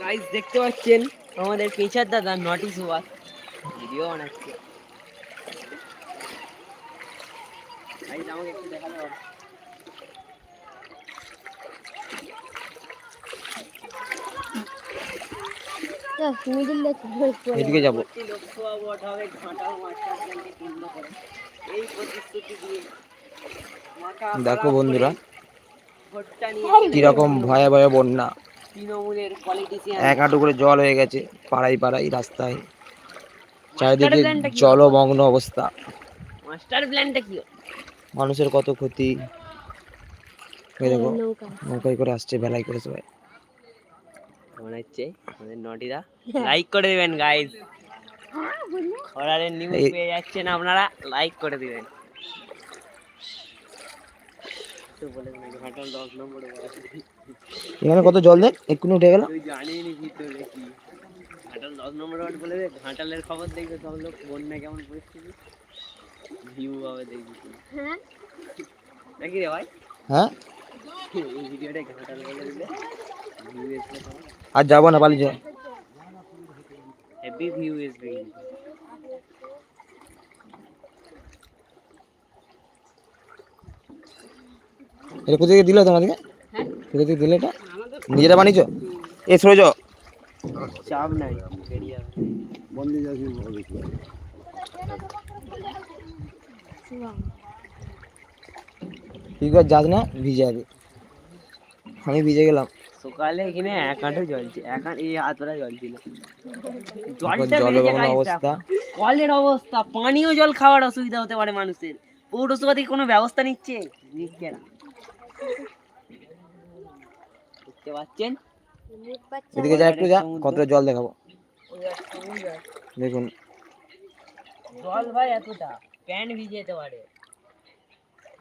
Guys দেখতে পাচ্ছেন? আমাদের পেঁচার দাদা নটি সুভাষ ভিডিও বানাচ্ছে। গাইস আমাকে একটু দেখাতে পারো মিডিল এদিকে যাব ভর্তি লোকসভা ভোট হবে ঘাটাল মাস্টার প্ল্যানকে কেন্দ্র করে এই প্রতিশ্রুতি দেখো বন্ধুরা কীরকম ভয়ে ভয়ে বন্যা। এক হাঁটু করে জল হয়ে গেছে পাড়াই পাড়াই রাস্তায়। চারিদিকে জলমগ্ন অবস্থা। মাস্টার প্ল্যানটা কি? মানুষের কত ক্ষতি। এই নৌকায় করে আসছে বেলায় করে সবাই। মনে হচ্ছে? আমাদের নটিরা লাইক করে দিবেন গাইস খরারের নিউজ পেয়ে যাচ্ছেন আপনারা লাইক করে দিবেন। তো ঘাটাল দশ এখানে কত জল দেখ? এক্ষুনি উঠে গেল। জানিনি ভিতরে কি ঘাটাল দশ নম্বর ওয়ার্ড বলে দে ঘাটালের খবর দেখবে সব লোক বন্যা কেমন পরিস্থিতি? ভিউ হবে দেখবি হ্যাঁ। নাকি রে ভাই? হ্যাঁ। এই ভিডিওটা ঘাটাল বলে দিলে। ভিউ তোমার আর যাব না পালিয়ে যাও হেভি ভিউ এসবে কিন্তু এটা কোথা থেকে দিল তোমাদেরকে? হ্যাঁ? কোথা থেকে দিলে এটা? নিজেরা বানিয়েছো? এ সরে যাও। চাপ নাই বেরিয়ে যাবে তুই কর যাস না ভিজে যাবে। আমি ভিজে গেলাম। সকালে এখানে এক হাঁটু জল ছিল এক হাঁটু এই জল ছিল। জলটা অবস্থা। কলের অবস্থা পানীয় জল খাওয়ার অসুবিধা হতে পারে মানুষের। পৌরসভা থেকে কোনো ব্যবস্থা নিচ্ছে? নিচ্ছে না। দেখতে পাচ্ছেন? এদিকে যা একটু যা কতটা জল দেখাবো। দেখুন। জল ভাই এতটা প্যান্ট ভিজে যেতে পারে।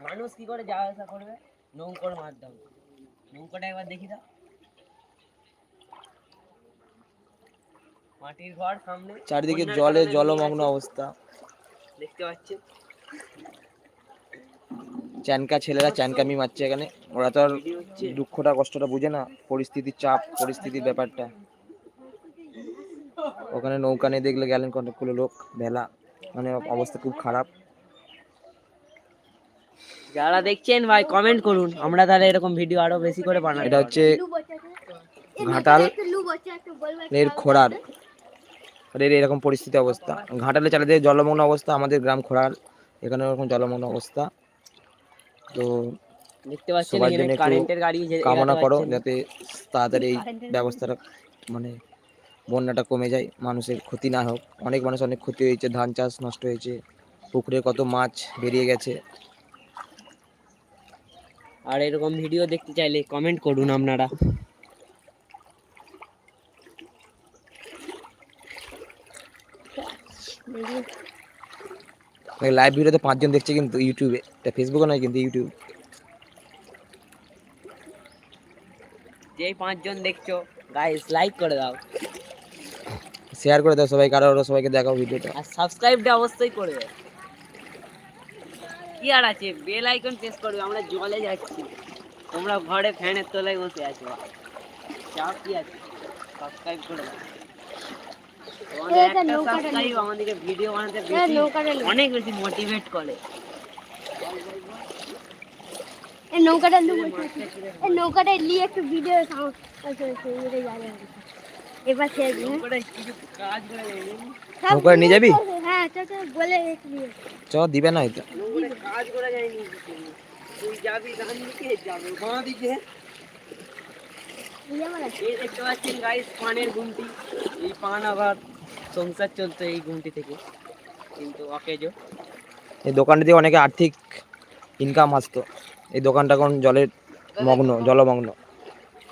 মানুষ কি করে যাওয়া আসা করবে? নৌকোর মাধ্যমে। নৌকোটা একবার দেখি দাও। মাটির ঘর সামনে। চারিদিকে জলে জলমগ্ন অবস্থা। দেখতে পাচ্ছেন। চ্যানকা ছেলেরা চ্যানকামি মারছে এখানে। ওরা তো আর দুঃখটা কষ্টটা বুঝে না পরিস্থিতির চাপ পরিস্থিতির ব্যাপারটা। ওখানে নৌকা নিয়ে দেখলে গেলেন কতগুলো লোক ভেলা। মানে অবস্থা খুব খারাপ। যারা দেখছেন ভাই কমেন্ট করুন। আমরা তাহলে এরকম ভিডিও আরও বেশি করে বানাই এটা হচ্ছে ঘাটাল এর এর এরকম পরিস্থিতি অবস্থা। ঘাটালে চারিদিকে জলমগ্ন অবস্থা আমাদের গ্রাম খোড়ার এখানে এরকম জলমগ্ন অবস্থা। তো দেখতে পাচ্ছেন এখানে কারেন্টের গাড়ি কামনা করো যাতে তাড়াতাড়ি এই ব্যবস্থাটা মানে বন্যাটা কমে যায় মানুষের ক্ষতি না হোক। অনেক মানুষ অনেক ক্ষতি হয়েছে ধান চাষ নষ্ট হয়েছে পুকুরে কত মাছ বেরিয়ে গেছে। আর এরকম ভিডিও দেখতে চাইলে কমেন্ট করুন আপনারা। লাইভ ভিডিওতে পাঁচজন দেখছে কিন্তু ইউটিউবে এটা ফেসবুকে নয় কিন্তু ইউটিউব যেই পাঁচজন দেখছ গাইস লাইক করে দাও। শেয়ার করে দাও সবাই কারও কারও সবাইকে দেখাও ভিডিওটা আর সাবস্ক্রাইবটা অবশ্যই করে দাও। কি আর আছে? বেল আইকন প্রেস করবে আমরা জলে যাচ্ছি। তোমরা ঘরে ফ্যানের তলায় বসে আছো। চাপ কি আছে? সাবস্ক্রাইব করে দাও। একটা সাবস্ক্রাইব আমাদেরকে ভিডিও বানাতে বেশি অনেক বেশি মোটিভেট করে। এই নৌকাটা এই নৌকাটা নিয়ে একটু ভিডিও এবার শেষ? নৌকাটা কিছু কাজ করে দেয়নি। সব নৌকাটা নিয়ে যাবি? হ্যাঁ চল চল বলে চ দিবে না এটা কাজ করে যায়নি তুই। যাবি ডান দিকে যাবে বাঁ দিকে। নিয়ে আমার আছে। এই দেখতে পাচ্ছেন গাইস পানের গুমটি এই পান আবার সংসার চলতো এই গুমটি থেকে। কিন্তু অকেজো। এই দোকানটা দিয়ে অনেকে আর্থিক ইনকাম আসতো। এই দোকানটা এখন জলের মগ্ন জলমগ্ন।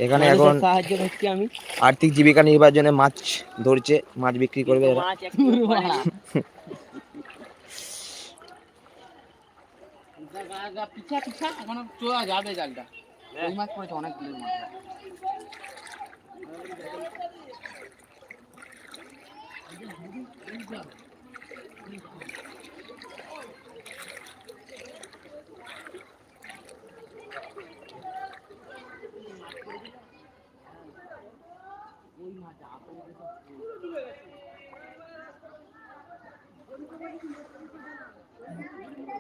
এখানে এখন সাহায্য করছি আমি। আর্থিক জীবিকা নির্বাহের জন্য মাছ ধরছে মাছ বিক্রি করবে এরা। পিছা পিছা এখনও যাবে জালটা। ওই মাছ পড়েছে অনেক ওই মাছ আপনি